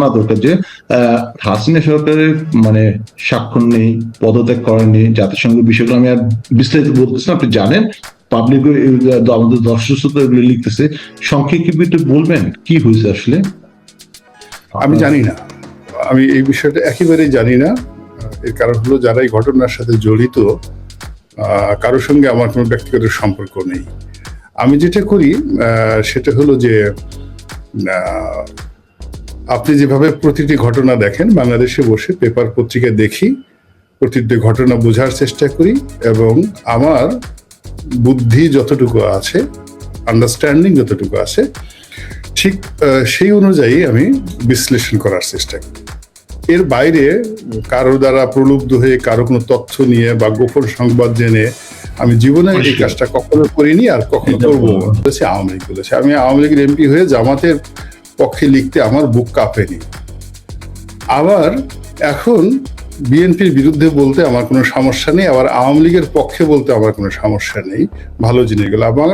জানা দরকার যে হাসিনা সরকারের মানে স্বাক্ষর নেই, পদত্যাগ করেননি জাতিসংঘ বিষয়গুলো আমি আর বিস্তারিত বলতেছি না। আপনি জানেন পাবলিক আমাদের দর্শক শ্রোতা লিখতেছে, সংক্ষেপে বলবেন, কি হয়েছে আসলে? আমি জানি না। আমি এই বিষয়টা একেবারেই জানি না। এর কারণ হলো যারা এই ঘটনার সাথে জড়িত কারোর সঙ্গে আমার কোনো ব্যক্তিগত সম্পর্ক নেই। আমি যেটা করি সেটা হলো যে আপনি যেভাবে প্রতিটি ঘটনা দেখেন বাংলাদেশে বসে পেপার পত্রিকা দেখি প্রতিটি ঘটনা বোঝার চেষ্টা করি এবং আমার বুদ্ধি যতটুকু আছে আন্ডারস্ট্যান্ডিং যতটুকু আছে ঠিক সেই অনুযায়ী আমি বিশ্লেষণ করার চেষ্টা করি এর বাইরে কারও দ্বারা প্রলুব্ধ হয়ে কারও কোনো তথ্য নিয়ে বা গোপন সংবাদ জেনে আমি জীবনে এই। কাজটা কখনো করিনি আর কখনো করব। বলেছে আওয়ামী লীগ বলেছে আমি আওয়ামী লীগের এমপি হয়ে জামাতের পক্ষে লিখতে আমার বুক কাঁপেনি। আবার এখন বিএনপির বিরুদ্ধে বলতে আমার কোনো সমস্যা নেই, আবার আওয়ামী লীগের পক্ষে বলতে আমার কোনো সমস্যা নেই। ভালো জিনিসগুলো আমার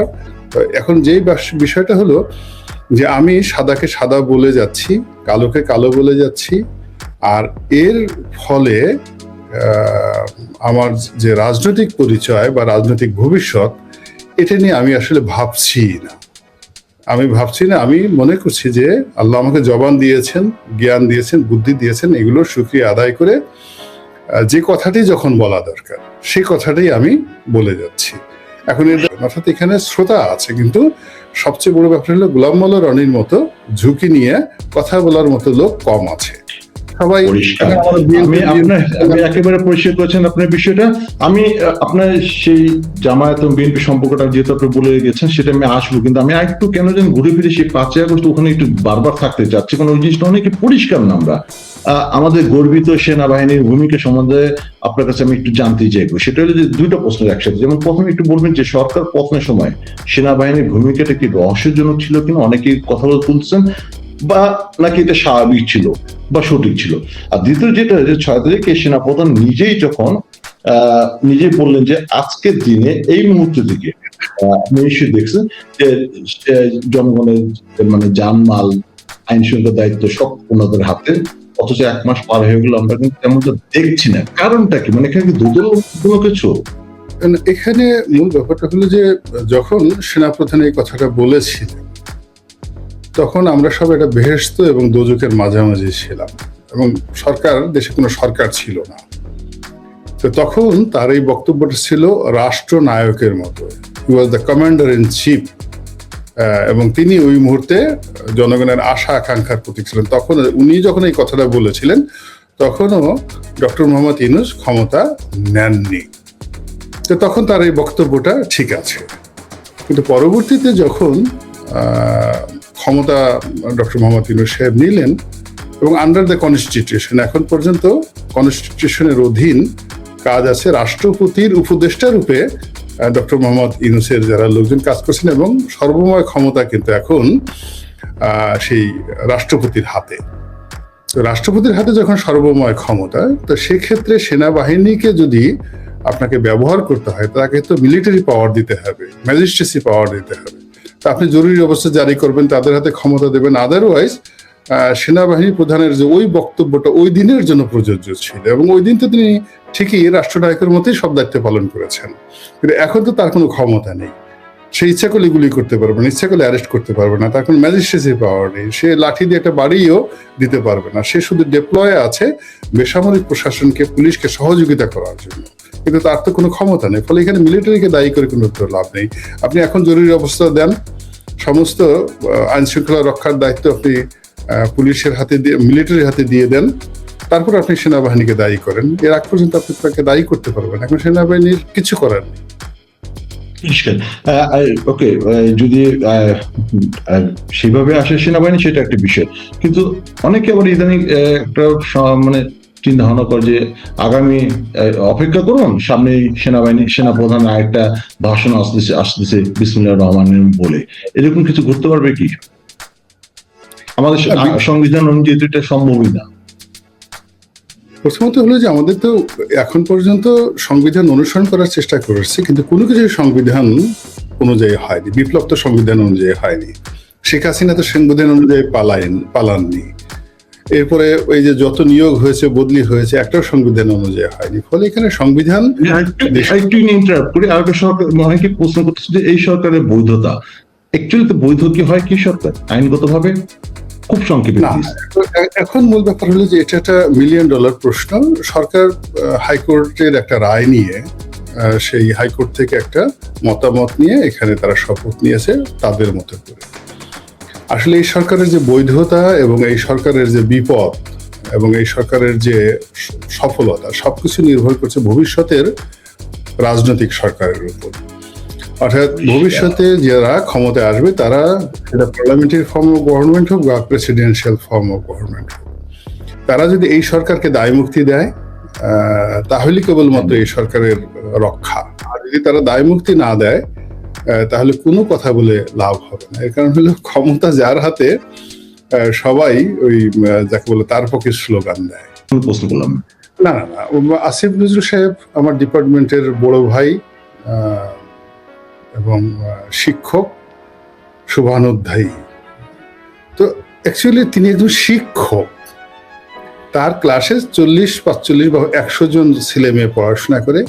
এখন যেই বিষয়টা হলো যে আমি সাদাকে সাদা বলে যাচ্ছি, কালোকে কালো বলে যাচ্ছি, আর এর ফলে আমার যে রাজনৈতিক পরিচয় বা রাজনৈতিক ভবিষ্যৎ, এটা নিয়ে আমি আসলে ভাবছি না। আমি ভাবছি না, আমি মনে করছি যে আল্লাহ আমাকে জবান দিয়েছেন, জ্ঞান দিয়েছেন, বুদ্ধি দিয়েছেন, এগুলো সুক্রিয়া আদায় করে যে কথাটি যখন বলা দরকার, সে কথাটাই আমি বলে যাচ্ছি। এখন অর্থাৎ এখানে শ্রোতা আছে, কিন্তু সবচেয়ে বড় ব্যাপার হলো, গোলাম মোল্লা রনির মতো ঝুঁকি নিয়ে কথা বলার মতো লোক কম আছে। সবাই পরিষ্কার। আমাদের আমি আপনার আমি একেবারে পরিষ্কার করেছেন আপনার বিষয়টা। আমি আপনার সেই জামায়াত এবং বিএনপি সম্পর্কটা যেহেতু আপনি বলে গেছেন সেটা আমি আসব। কিন্তু আমি একটু কেন যেন ঘুরে ফিরে সেই পাঁচই আগস্ট ওখানে একটু বারবার থাকতে চাচ্ছি। কারণ ওই জিনিসটা অনেক পরিষ্কার না আমরা। আহ, আমাদের গর্বিত সেনাবাহিনীর ভূমিকা সম্বন্ধে আপনার কাছে আমি একটু জানতে চাইব। সেটা হলো যে দুইটা প্রশ্ন একসাথে। যেমন প্রথমে একটু বলবেন যে সরকার পতনের সময় সেনাবাহিনীর ভূমিকাটা কি রহস্যজনক ছিল কিনা? অনেকেই কথা বলে তুলছেন বা নাকি এটা স্বাভাবিক ছিল বা সঠিক ছিল। আর দ্বিতীয় যেটা যে ছয় তারিখে সেনাপ্রধান নিজেই যখন নিজেই বললেন যে আজকের দিনে এই মুহূর্ত থেকে যে জনগণের মানে জানমাল আইন শৃঙ্খলা দায়িত্ব সব ওনাদের হাতে, অথচ এক মাস পার হয়ে গেল, আমরা কিন্তু তেমনটা দেখছি না। কারণটা কি? মানে এখানে দুদল কোনো কিছু? এখানে মূল ব্যাপারটা হলো যে, যখন সেনাপ্রধান এই কথাটা বলেছিলেন তখন আমরা সব একটা বেহেস্ত এবং দোজকের মাঝামাঝি ছিলাম এবং সরকার, দেশে কোনো সরকার ছিল না। তো তখন তার এই বক্তব্যটা ছিল রাষ্ট্রনায়কের মতো। He was the commander in chief এবং তিনি ওই মুহূর্তে জনগণের আশা আকাঙ্ক্ষার প্রতীক ছিলেন। তখন উনি যখন এই কথাটা বলেছিলেন, তখনও ডক্টর মোহাম্মদ ইনুস ক্ষমতা নেননি। তো তখন তার এই বক্তব্যটা ঠিক আছে। কিন্তু পরবর্তীতে যখন ক্ষমতা ডক্টর মোহাম্মদ ইউনুস সাহেব নিলেন এবং আন্ডার দ্য কনস্টিটিউশন এখন পর্যন্ত কনস্টিটিউশনের অধীন কাজ আছে রাষ্ট্রপতির উপদেষ্টা রূপে ডক্টর মোহাম্মদ ইউনুসের যারা লোকজন কাজ করছেন এবং সর্বময় ক্ষমতা কিন্তু এখন সেই রাষ্ট্রপতির হাতে। তো রাষ্ট্রপতির হাতে যখন সর্বময় ক্ষমতা, তো সেক্ষেত্রে সেনাবাহিনীকে যদি আপনাকে ব্যবহার করতে হয়, তাকে তো মিলিটারি পাওয়ার দিতে হবে ম্যাজিস্ট্রেসি পাওয়ার দিতে হবে। আপনি জরুরি অবস্থা জারি করবেন, তাদের হাতে ক্ষমতা দেবেন। আদারওয়াইজ সেনাবাহিনী প্রধানের যে ওই বক্তব্যটা ওই দিনের জন্য প্রযোজ্য ছিল এবং ওই দিন তো তিনি ঠিকই রাষ্ট্রনায়কের মতোই সব দায়িত্ব পালন করেছেন। কিন্তু এখন তো তার কোনো ক্ষমতা নেই। সে ইচ্ছা করলে গুলি করতে পারবে না, ইচ্ছা করলে অ্যারেস্ট করতে পারবে না, তার কোনো ম্যাজিস্ট্রেসি পাওয়ার নেই। সে লাঠি দিয়ে একটা বাড়িও দিতে পারবে না। সে শুধু ডেপ্লয়ে আছে, বেসামরিক প্রশাসনকে, পুলিশকে সহযোগিতা করার জন্য। কিন্তু তার তো কোনো ক্ষমতা নেই। ফলে এখানে মিলিটারিকে দায়ী করে কোনো লাভ নেই। আপনি এখন জরুরি অবস্থা দেন, সমস্ত আইন শৃঙ্খলা রক্ষার দায়িত্ব আপনি পুলিশের হাতে দিয়ে মিলিটারির হাতে দিয়ে দেন। তারপর আপনি সেনাবাহিনীকে দায়ী করেন। এর আগ পর্যন্ত আপনি তাকে দায়ী করতে পারবেন এখন সেনাবাহিনীর কিছু করার নেই। ওকে যদি সেভাবে আসে সেনাবাহিনী, সেটা একটা বিষয়। কিন্তু অনেকে আবার ইদানিং একটা মানে চিন্তা ভাবনা করে যে আগামী অপেক্ষা করুন। সামনে সেনাবাহিনী সেনাপ্রধান আরেকটা ভাষণ আসতেছে আসতেছে বিসমুল্লাহ রহমান বলে। এরকম কিছু ঘটতে পারবে কি? আমাদের সংবিধান অনুযায়ী এটা সম্ভবই না। প্রথমত হলো যে আমাদের তো এখন পর্যন্ত সংবিধান অনুসরণ করার চেষ্টা করেছে কিন্তু কোনো কিছু সংবিধান অনুযায়ী হয়নি বিপ্লব তো সংবিধান অনুযায়ী হয়নি। শেখ হাসিনা তো সংবিধান অনুযায়ী পালাইন পালাননি। এরপরে ওই যে যত নিয়োগ হয়েছে বদলি হয়েছে একটাও সংবিধান অনুযায়ী হয়নি। ফলে এখানে সংবিধান একটু ইন্টারাপ্ট করি। আর একটা সরকার অনেকে প্রশ্ন করতেছে যে এই সরকারের বৈধতা অ্যাকচুয়ালি তো বৈধ কি হয় কি সরকার? আইনগত ভাবে খুব সংক্ষেপে এখন মূল ব্যাপার হলো যে এটা একটা মিলিয়ন ডলার প্রশ্ন। সরকার হাইকোর্টের একটা রায় নিয়ে সেই হাইকোর্ট থেকে একটা মতামত নিয়ে এখানে তারা শপথ নিয়েছে তাদের মতো করে। আসলে এই সরকারের যে বৈধতা এবং এই সরকারের যে বিপদ এবং এই সরকারের যে সফলতা সবকিছু নির্ভর করছে ভবিষ্যতের রাজনৈতিক সরকারের উপর। অর্থাৎ ভবিষ্যতে যারা ক্ষমতায় আসবে তারা সেটা পার্লামেন্টারি ফর্ম অফ গভর্নমেন্ট হোক বা প্রেসিডেন্সিয়াল ফর্ম অফ গভর্নমেন্ট হোক। তারা যদি এই সরকারকে দায় মুক্তি দেয় তাহলে কেবলমাত্র এই সরকারের রক্ষা। আর যদি তারা দায় মুক্তি না দেয় তাহলে কোনো কথা বলে লাভ হবে না। এর কারণ হলো ক্ষমতা যার হাতে সবাই ওই যাকে বলে তার পক্ষে স্লোগান দেয়। প্রশ্ন করলাম না। না না আসিফ নজরুল সাহেব আমার ডিপার্টমেন্টের বড় ভাই এবং শিক্ষক শুভানুধ্যায়ী। তো অ্যাকচুয়ালি তিনি একজন শিক্ষক। তার ক্লাসে চল্লিশ পাঁচচল্লিশ বা একশো জন ছেলে মেয়ে পড়াশোনা করে।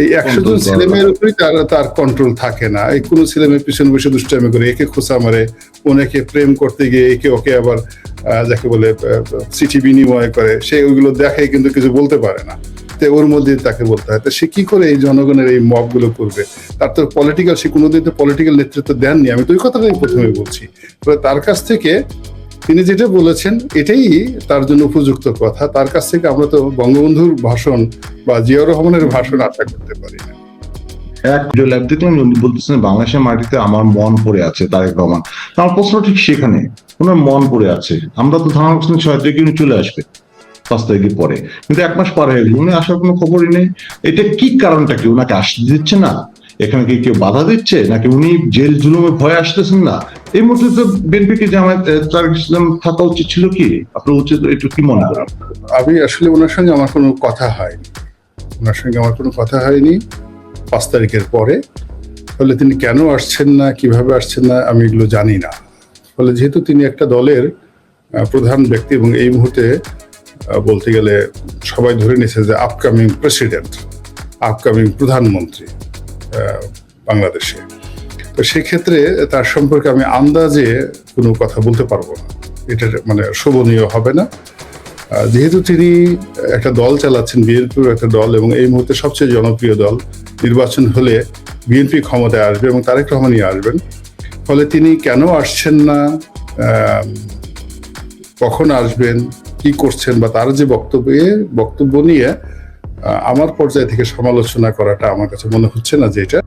এই একশো জন ছেলে মেয়ের উপরই তার তার কন্ট্রোল থাকে না। এই কোনো ছেলে মেয়ে পিছনে বসে দুষ্টামি করে একে খোঁচা মারে ওনাকে প্রেম করতে গিয়ে একে ওকে আবার যাকে বলে চিঠি বিনিময় করে সে ওইগুলো দেখে কিন্তু কিছু বলতে পারে না। তো ওর মধ্যে তাকে বলতে হয়। তো সে কি করে এই জনগণের এই মবগুলো করবে? তার তো পলিটিক্যাল সে কোনোদিন তো পলিটিক্যাল নেতৃত্ব দেননি। আমি তো ওই কথাটাই প্রথমে বলছি। তার কাছ থেকে তিনি যেটা বলেছেন, এটাই তার জন্য উপযুক্ত কথা। তার কাছ থেকে আমরা তো বঙ্গবন্ধুর ভাষণ বা জিয়াউর রহমানের ভাষণ আশা করতে পারি না। বাংলাদেশের মাটিতে আমার মন পড়ে আছে, তারেক রহমান। আমার প্রশ্ন ঠিক সেখানে ওনার মন পড়ে আছে। আমরা তো ধারণা ছয় তারিখে উনি চলে আসবে, পাঁচ তারিখের পরে। কিন্তু এক মাস পার গেল, উনি আসার কোনো খবরই নেই। এটা কি কারণটা কি? ওনাকে আসতে দিচ্ছে না? এখানে কি কেউ বাধা দিচ্ছে? নাকি উনি জেল জুলুমে ভয়ে আসতেছেন না? এই মুহূর্তে তো বিএনপি কে তারেক ইসলাম থাকা উচিত ছিল কি? আপনার উচিত একটু কি মনে করেন? আমি আসলে ওনার সঙ্গে আমার কোনো কথা হয়নি। ওনার সঙ্গে আমার কোনো কথা হয়নি। পাঁচ তারিখের পরে। ফলে তিনি কেন আসছেন না, কীভাবে আসছেন না, আমি এগুলো জানি না। ফলে যেহেতু তিনি একটা দলের প্রধান ব্যক্তি এবং এই মুহূর্তে বলতে গেলে সবাই ধরে নিয়েছে যে আপকামিং প্রেসিডেন্ট আপকামিং প্রধানমন্ত্রী বাংলাদেশে। সেক্ষেত্রে তার সম্পর্কে আমি আন্দাজে কোনো কথা বলতে পারব না। এটা মানে শোভনীয় হবে না। যেহেতু তিনি একটা দল চালাচ্ছেন বিএনপির একটা দল এবং এই মুহূর্তে সবচেয়ে জনপ্রিয় দল, নির্বাচন হলে বিএনপি ক্ষমতায় আসবে এবং তারেক রহমানই আসবেন। ফলে তিনি কেন আসছেন না কখন আসবেন, কি করছেন বা তার যে বক্তব্যে বক্তব্য নিয়ে আমার পর্যায় থেকে সমালোচনা করাটা আমার কাছে মনে হচ্ছে না যে এটা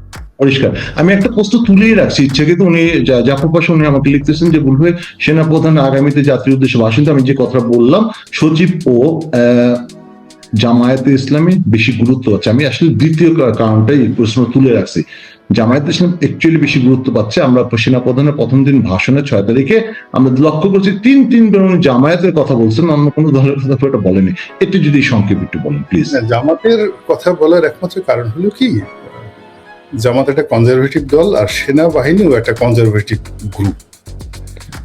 পরিষ্কার। আমি একটা প্রশ্ন তুলেই রাখছি, ইচ্ছে কিন্তু উনি জা- জাফর পাশা উনি আমাকে লিখতেছেন যে বলবে সেনাপ্রধান আগামীতে জাতির উদ্দেশ্যে ভাষণ আমি যে কথা বললাম সচিব ও জামায়াতে ইসলামী বেশি গুরুত্ব আছে আমি আসলে দ্বিতীয় কারণটাই প্রশ্ন তুলে রাখছি। জামায়াত ইসলাম একচুয়ালি বেশি গুরুত্ব পাচ্ছে। আমরা সেনাপ্রধানের প্রথম দিন ভাষণে ছয় তারিখে আমরা লক্ষ্য করছি, তিন তিন উনি জামায়াতের কথা বলছেন, অন্য কোনো দলের কথা খুব বলেনি। একটু যদি সংক্ষেপ একটু বলেন প্লিজ জামাতের কথা বলার একমাত্র কারণ হলো কি? জামাত একটা কনজারভেটিভ দল আর সেনাবাহিনীও একটা কনজারভেটিভ গ্রুপ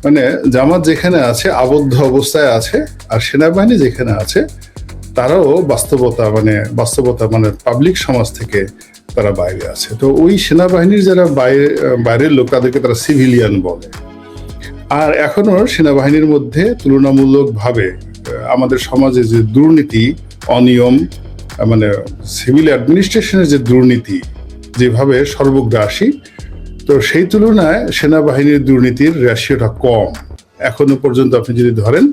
মানে জামাত যেখানে আছে, আবদ্ধ অবস্থায় আছে আর সেনাবাহিনী যেখানে আছে, তারাও বাস্তবতা মানে বাস্তবতা মানে পাবলিক সমাজ থেকে তারা বাইরে আছে। তো ওই সেনাবাহিনীর যারা বাইরে, বাইরের লোক, তাদেরকে তারা সিভিলিয়ান বলে। আর এখনও সেনাবাহিনীর মধ্যে তুলনামূলকভাবে আমাদের সমাজে যে দুর্নীতি, অনিয়ম মানে সিভিল অ্যাডমিনিস্ট্রেশনের যে দুর্নীতি যেভাবে সর্বগ্রাসী তো সেই তুলনায় সেনাবাহিনীর দুর্নীতির রেশিওটা কম। এখনও পর্যন্ত আপনি যদি ধরেন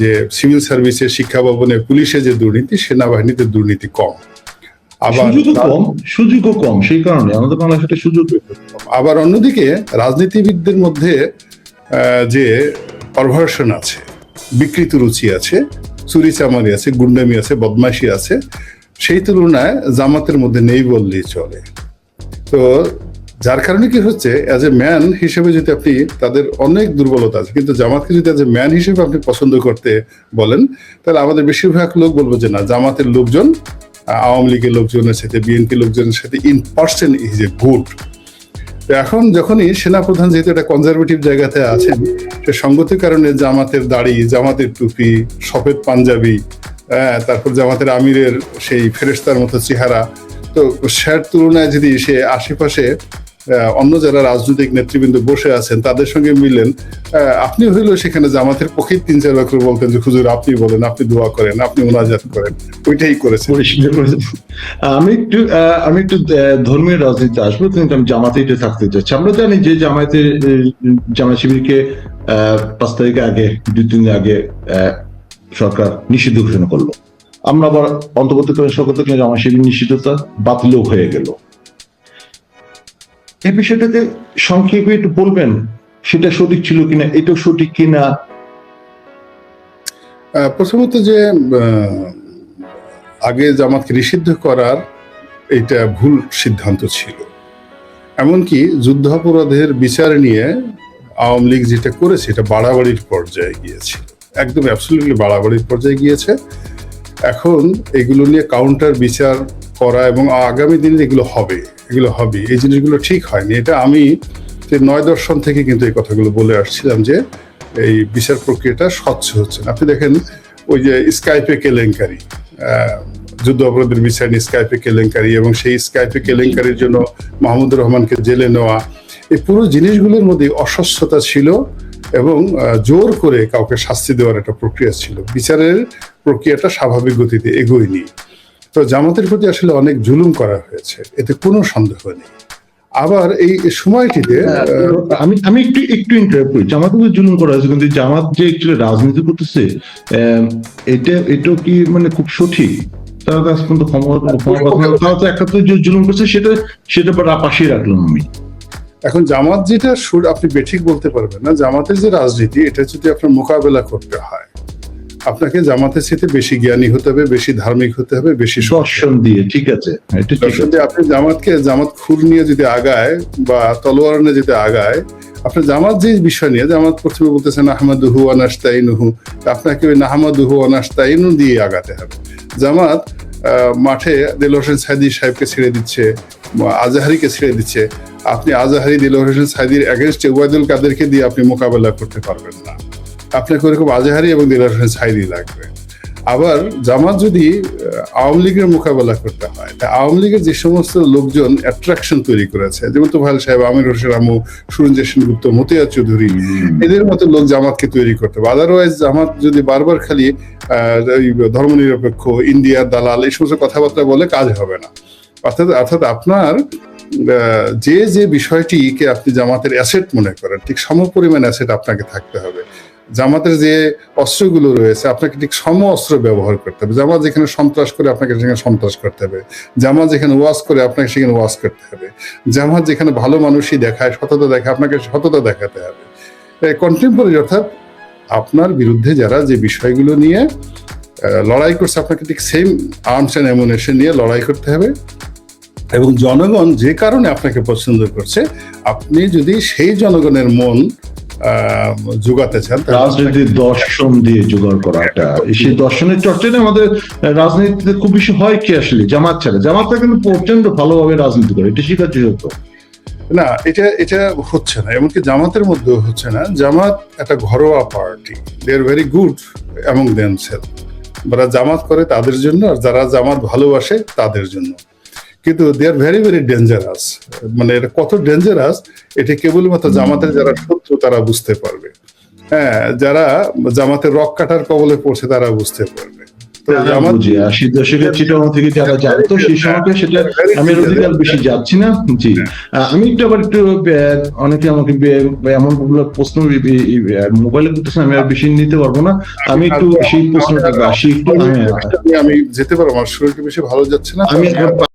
যে সিভিল সার্ভিসের শিক্ষা ভবনে পুলিশে যে দুর্নীতি সেনাবাহিনীতে দুর্নীতি কম। আবার কম সুযোগও কম সেই কারণে আমাদের বাংলাদেশে সুযোগ আবার অন্যদিকে রাজনীতিবিদদের মধ্যে যে পারভার্সন আছে বিকৃত রুচি আছে চুরি চামারি আছে গুন্ডামি আছে বদমাইশি আছে সেই তুলনায় জামাতের মধ্যে নেই বললেই চলে। তো যার কারণে কি হচ্ছে অ্যাজ এ ম্যান হিসেবে যদি আপনি তাদের অনেক দুর্বলতা আছে, কিন্তু জামাতকে যদি অ্যাজ এ ম্যান হিসেবে আপনি পছন্দ করতে বলেন, তাহলে আমাদের বেশিরভাগ লোক বলব যে, না, জামাতের লোকজন, আওয়ামী লীগের লোকজনের সাথে, বিএনপি লোকজনের সাথে in percent is a good তো এখন যখনই সেনাপ্রধান যেহেতু একটা কনজারভেটিভ জায়গাতে আছেন, সে সঙ্গতির কারণে জামাতের দাড়ি, জামাতের টুপি, সফেদ পাঞ্জাবি তারপর জামাতের আমিরের সেই ফেরেস্তার মতো চেহারা। তো স্যার তুলনায় যদি সে আশেপাশে অন্য যারা রাজনৈতিক নেতৃবৃন্দ বসে আছেন, তাদের সঙ্গে মিলেন আপনি হইলেও সেখানে জামাতের পক্ষে তিন চার বাক্য বলতেন যে, হুজুর, আপনি বলেন, আপনি দোয়া করেন, আপনি মোনাজাত করেন। ওইটাই করেছেন। আমি একটু আমি একটু ধর্মীয় রাজনীতিতে আসব, কিন্তু আমি জামাতে এটা থাকতে চাচ্ছি। আমরা জানি যে জামায়াতে জামাত শিবিরকে পাঁচ তারিখ আগে দুই তিন আগে সরকার নিষিদ্ধ ঘোষণা করল। আমরা আবার অন্তর্বর্তীকালীন সরকার থেকে জামাত শিবির নিষিদ্ধতা বাতিলও হয়ে গেল। এই বিষয়টাতে সংক্ষেপে একটু বলবেন, সেটা সঠিক ছিল কিনা এটা সঠিক কিনা? প্রথমত যে আগে জামাতকে নিষিদ্ধ করার এটা ভুল সিদ্ধান্ত ছিল। এমনকি যুদ্ধাপরাধের বিচার নিয়ে আওয়ামী লীগ যেটা করেছে, এটা বাড়াবাড়ির পর্যায়ে গিয়েছিল। একদম অ্যাবসলিউটলি বাড়াবাড়ির পর্যায়ে গিয়েছে। এখন এগুলো নিয়ে কাউন্টার বিচার করা এবং আগামী দিনে এগুলো হবে এগুলো হবে, এই জিনিসগুলো ঠিক হয়নি। এটা আমি যে নয় দর্শন থেকে কিন্তু এই কথাগুলো বলে আসছিলাম যে এই বিচার প্রক্রিয়াটা স্বচ্ছ হচ্ছে না। আপনি দেখেন ওই যে স্কাইপে কেলেঙ্কারি যুদ্ধ অপরাধের বিচার নিয়ে স্কাইপে কেলেঙ্কারি এবং সেই স্কাইপে কেলেঙ্কারির জন্য মাহমুদুর রহমানকে জেলে নেওয়া, এই পুরো জিনিসগুলোর মধ্যে অস্বচ্ছতা ছিল। এবং জোর করে কাউকে শাস্তি দেওয়ার একটা প্রক্রিয়া ছিল। বিচারের প্রক্রিয়াটা স্বাভাবিক গতিতে এগোয়নি। তো জামাতের প্রতি আসলে অনেক জুলুম করা হয়েছে। এতে কোনো সন্দেহ নেই। আবার এই সময়টিতে আমি আমি একটু একটু ইন্টারাপ্ট করি। জামাত উপর জুলুম করা হয়েছে কিন্তু জামাত যে একচুয়ালি রাজনীতি করতেছে আহ, এটা এটা কি মানে খুব সঠিক? তারা তো আজ পর্যন্ত ক্ষমতা ক্ষমতা- তারা তো একাত্তর যে জুলুম করছে সেটা সেটা পাশেই রাখলাম আমি। এখন জামাত যেটা সুর আপনি বেঠিক বলতে পারবেন না। জামাতের যে রাজনীতি এটা যদি আপনার মোকাবেলা করতে হয় আপনাকে জামাতের সাথে বেশি জ্ঞানী হতে হবে বেশি ধার্মিক হতে হবে বেশি দর্শন দিয়ে ঠিক আছে? হ্যাঁ, আপনি জামাতকে জামাত খুর নিয়ে যদি আগায় বা তলোয়ার নিয়ে যদি আগায় আপনার জামাত যে বিষয় নিয়ে জামাত প্রথমে বলতেছেন আহমদুহু অনাস্তাইনুহু আপনাকে ওই নাহমাদুহু অনাস্তাইনু দিয়ে আগাতে হবে। জামাত মাঠে দিল হোসেন সাইদি সাহেবকে ছেড়ে দিচ্ছে আজাহারিকে ছেড়ে দিচ্ছে, আপনি আজাহারি দিল হোসেন সাইদির এগেনস্টে ওয়াইদুল কাদেরকে দিয়ে আপনি মোকাবেলা করতে পারবেন না। আপনাকে ওরকম আজাহারি এবং দিল হোসেন সাইদি লাগবে। আবার জামাত যদি আওয়ামী লীগের মোকাবেলা করতে হয় তা আওয়ামী লীগের যে সমস্ত লোকজন অ্যাট্রাকশন তৈরি করেছে যেমন তোফাইল সাহেব আমির হোসেন আমু সুরঞ্জয় সেনগুপ্ত মতিয়া চৌধুরী এদের মতো লোক জামাতকে তৈরি করতে হবে। আদারওয়াইজ জামাত যদি বারবার খালি ধর্মনিরপেক্ষ ইন্ডিয়ার দালাল এই সমস্ত কথাবার্তা বলে কাজ হবে না। অর্থাৎ অর্থাৎ আপনার যে যে বিষয়টিকে আপনি জামাতের অ্যাসেট মনে করেন ঠিক সম পরিমাণ অ্যাসেট আপনাকে থাকতে হবে। জামাতের যে অস্ত্রগুলো রয়েছে, আপনাকে ঠিক সম অস্ত্র ব্যবহার করতে হবে। জামাত যেখানে সন্ত্রাস করে, আপনাকে সেখানে সন্ত্রাস করতে হবে। জামাত যেখানে ওয়াজ করে, আপনাকে সেখানে ওয়াজ করতে হবে। জামাত যেখানে ভালো মানুষই দেখায়, সততা দেখায়, আপনাকে সততা দেখাতে হবে। কন্টেম্পোরারি অর্থাৎ আপনার বিরুদ্ধে যারা যে বিষয়গুলো নিয়ে লড়াই করছে, আপনাকে ঠিক সেম আর্মস অ্যান্ড অ্যামুনেশন নিয়ে লড়াই করতে হবে। এবং জনগণ যে কারণে আপনাকে পছন্দ করছে, আপনি যদি সেই জনগণের মন জোগাতে চান রাজনীতির দর্শন দিয়ে জোগাড় করাটা সেই দর্শনের চর্চাটা আমাদের রাজনীতিতে খুব বেশি হয় কি আসলে? জামাত ছাড়া। জামাতটা কিন্তু প্রচণ্ড ভালোভাবে রাজনীতি করে এটা স্বীকার্য সত্য। না এটা এটা হচ্ছে না এমনকি জামাতের মধ্যেও হচ্ছে না। জামাত একটা ঘরোয়া party. They are very good এবং দেম সেল যারা জামাত করে তাদের জন্য আর যারা জামাত ভালোবাসে তাদের জন্য। কিন্তু they are very very dangerous মানে এটা কত ডেঞ্জারাস এটা কেবলমাত্র জামাতের যারা শত্রু তারা বুঝতে পারবে। হ্যাঁ যারা জামাতের রক কাটার কবলে পড়ছে তারা বুঝতে পারবে। তো জামাত বুঝি। আশি দশকের চিটাগং থেকে যারা জানতো সেই সেটা আমি বেশি যাচ্ছি না? জি। আমি একটু আবার একটু অনেকে আমাকে এমন প্রশ্ন মোবাইলে আমি আর বেশি নিতে পারব না। আমি একটু সেই প্রশ্নটা আসি একটু হ্যাঁ আমি- আমি যেতে পারব আমার শরীরটা বেশি ভালো যাচ্ছে না। আমি